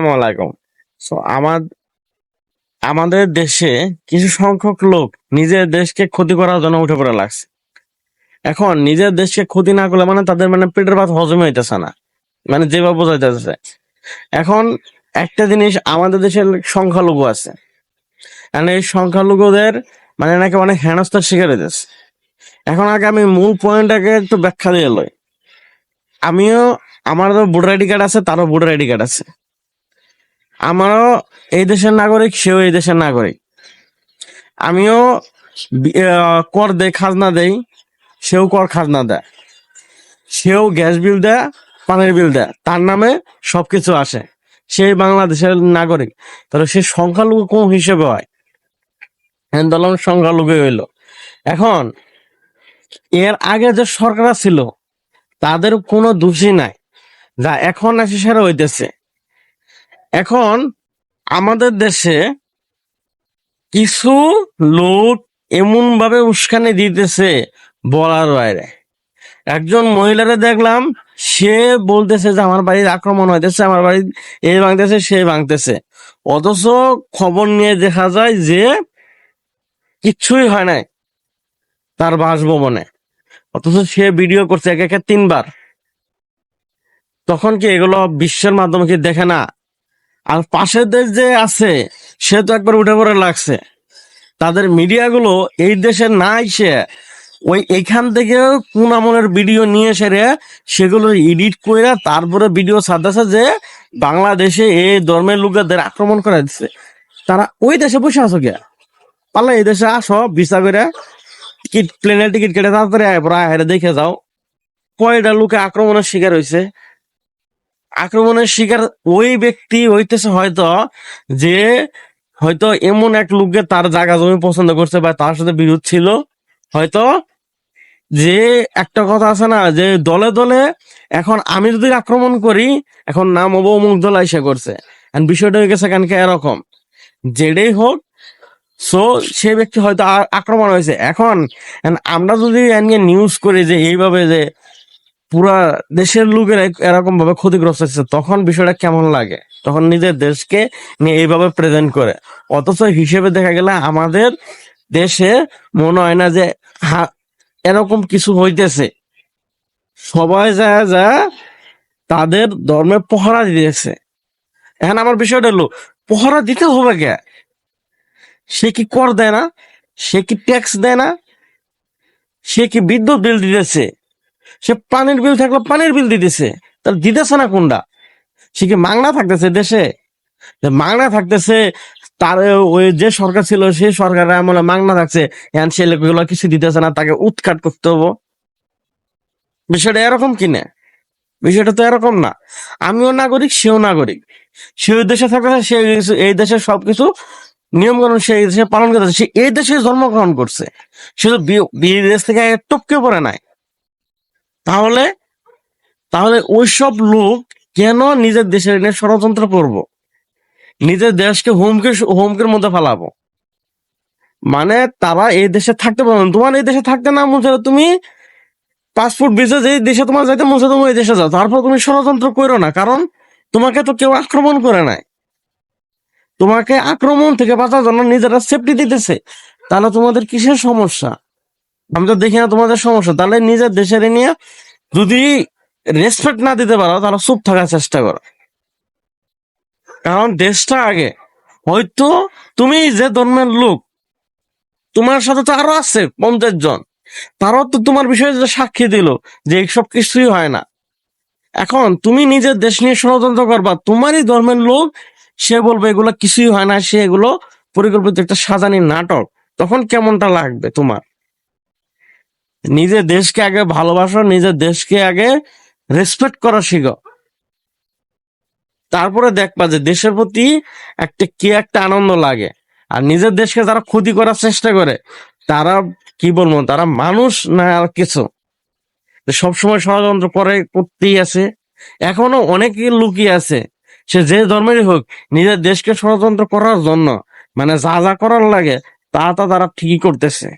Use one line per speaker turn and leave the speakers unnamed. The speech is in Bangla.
আসসালামু আলাইকুম। সো আমার আমাদের দেশে কিছু সংখ্যক লোক নিজের দেশকে ক্ষতি করার জন্য উঠে পড়ে লাগছে। এখন নিজের দেশকে ক্ষতি না করলে মানে তাদের মানে পেটের ভাত হজম হইতেছে না। মানে যেভাবে বোঝাইতেছে। এখন একটা জিনিস আমাদের দেশের সংখ্যালঘু আছে। মানে এই সংখ্যালঘুদের মানে নাকি অনেক হেনস্থার শিকার হইতেছে। এখন আগে আমি মূল পয়েন্টটাকে একটু ব্যাখ্যা দিয়ে লই। আমিও, আমারও ভোটার আইডি কার্ড আছে, তারও ভোটার আইডি কার্ড আছে। আমারও এই দেশের নাগরিক, সেও এই দেশের নাগরিক। আমিও কর দেই, খাজনা দেই, সেও কর খাজনা দেয়। সেও গ্যাস বিল দেয়, পানির বিল দেয়, তার নামে সবকিছু আসে। সেই বাংলাদেশের নাগরিক। তাহলে সে সংখ্যালঘু কোন হিসেবে হয়? আন্দোলন সংখ্যালঘু হইল। এখন, এর আগে যে সরকার ছিল, তাদের কোনো দোষী নাই। যা এখন আসে সেটা হইতেছে। এখন আমাদের দেশে কিছু লোক এমন ভাবে উস্কানি দিতেছে বলার বাইরে। একজন মহিলারে দেখলাম, সে বলতেছে যে, আমার বাড়ির আক্রমণ হইতেছে, আমার বাড়ি এই ভাঙতেছে, সে ভাঙতেছে। অথচ খবর নিয়ে দেখা যায় যে কিচ্ছুই হয় নাই তার বাসভবনে। অথচ সে ভিডিও করছে এক একে তিনবার। তখন কি এগুলো বিশ্বের মাধ্যমে কি দেখে না? আর পাশের দেশ যে আছে, সে তো একবার উঠে পড়ে লাগছে। তাদের মিডিয়াগুলো এই দেশে না এসে, ওই এখান থেকে কোন আমলের ভিডিও নিয়ে সেরে সেগুলো এডিট করে তারপরে ভিডিও ছাড়তেছে যে, বাংলাদেশে এই ধর্মের লোকেদের আক্রমণ করে দিচ্ছে তারা ওই দেশে বসে আছো কে? পারলে এই দেশে আসো, ভিসা করে, টিকিট প্লেনের টিকিট কেটে তাড়াতাড়ি আয় পড়া দেখে যাও। কয়টা লোকে আক্রমণের শিকার হয়েছে আক্রমণের শিকার ওই ব্যক্তি হইতেছে হয়তো যে হয়তো এমন এক লোককে তার জায়গা জমি পছন্দ করছে বা তার সাথে বিরোধ ছিল। হয়তো যে একটা কথা আছে না, যে দলে দলে এখন আমি যদি আক্রমণ করি, এখন নাম হব অমুক দল এসে করছে। বিষয়টা হয়ে গেছে কেন কি এরকম? যেটাই হোক সো সে ব্যক্তি হয়তো আক্রমণ হয়েছে। এখন আমরা যদি নিউজ করি যে এইভাবে যে পুরা দেশের লোকের এরকম ভাবে ক্ষতিগ্রস্ত হচ্ছে। তখন বিষয়টা কেমন লাগে? তখন নিজের দেশকে নিয়ে এইভাবে প্রেজেন্ট করে। অথচ হিসেবে দেখা গেলে আমাদের দেশে মনে হয় না যে এরকম কিছু হইতেছে। সবাই যা যা তাদের ধর্মে পহরা দিয়েছে এখন আমার বিষয়টা হলো, পহরা দিতে হবে কে? সে কি কর দেয় না? সে কি ট্যাক্স দেয় না? সে কি বিদ্যুৎ বিল দিতেছে? সে পানির বিল থাকলে পানির বিল দিতেছে। তাহলে দিতেছে না কোনটা সে কি মাংনা থাকতেছে দেশে? মাংনা থাকতেছে, তার ওই যে সরকার ছিল সেই সরকারের আমলে মাংনা থাকছে এখন সে লোকগুলো কিছু দিতেছে না, তাকে উৎখাট করতে হব। বিষয়টা এরকম কিনা বিষয়টা তো এরকম না। আমিও নাগরিক, সেও নাগরিক। সে ওই দেশে থাকতেছে, সে এই দেশের সবকিছু নিয়ম কানুন সে এই দেশে পালন করতেছে। সে এই দেশে জন্মগ্রহণ করছে। সে তো বিদেশ থেকে টপকে পড়ে নাই। তাহলে তাহলে ওইসব লোক কেন নিজের দেশের নিয়ে ষড়যন্ত্র করব? নিজের দেশকে হুমকি, হুমকির মধ্যে ফেলাবো। মানে তারা এই দেশে থাকতে পারবে। তোমার এই দেশে থাকতে না মন তুমি পাসপোর্ট ভিসা যে দেশে তোমার যাইতে মন তুমি এই দেশে যাও। তারপর তুমি ষড়যন্ত্র করো না, কারণ তোমাকে তো কেউ আক্রমণ করে নাই। তোমাকে আক্রমণ থেকে বাঁচার জন্য নিজেরা সেফটি দিতেছে। তাহলে তোমাদের কিসের সমস্যা? আমি তো দেখি না তোমাদের সমস্যা। তাহলে নিজের দেশের নিয়ে যদি রেসপেক্ট না দিতে পারো, তাহলে চুপ থাকার চেষ্টা করো। কারণ দেশটা আগে। হয়তো তুমি যে ধর্মের লোক, তোমার সাথে তো আরও আছে পঞ্চাশ জন। তারাও তো তোমার বিষয়ে সাক্ষী দিল যে এইসব কিছুই হয় না। এখন তুমি নিজের দেশ নিয়ে ষড়যন্ত্র করবা, তোমারই ধর্মের লোক, সে বলবে এগুলো কিছুই হয় না, সে এগুলো পরিকল্পিত একটা সাজানি নাটক। তখন কেমনটা লাগবে তোমার? নিজের দেশকে আগে ভালোবাসো নিজের দেশকে আগে রেসপেক্ট করা শিখো। তারপরে দেখবা যে দেশের প্রতি একটা কি একটা আনন্দ লাগে। আর নিজের দেশকে যারা ক্ষতি করার চেষ্টা করে, তারা কি বলব, তারা মানুষ না আর কিছু। সবসময় ষড়যন্ত্র করে করতেই আছে। এখনও অনেকে লুকিয়ে আছে, সে যে ধর্মেরই হোক, নিজের দেশকে ষড়যন্ত্র করার জন্য মানে যা যা করার লাগে, তা তা তারা ঠিকই করতেছে।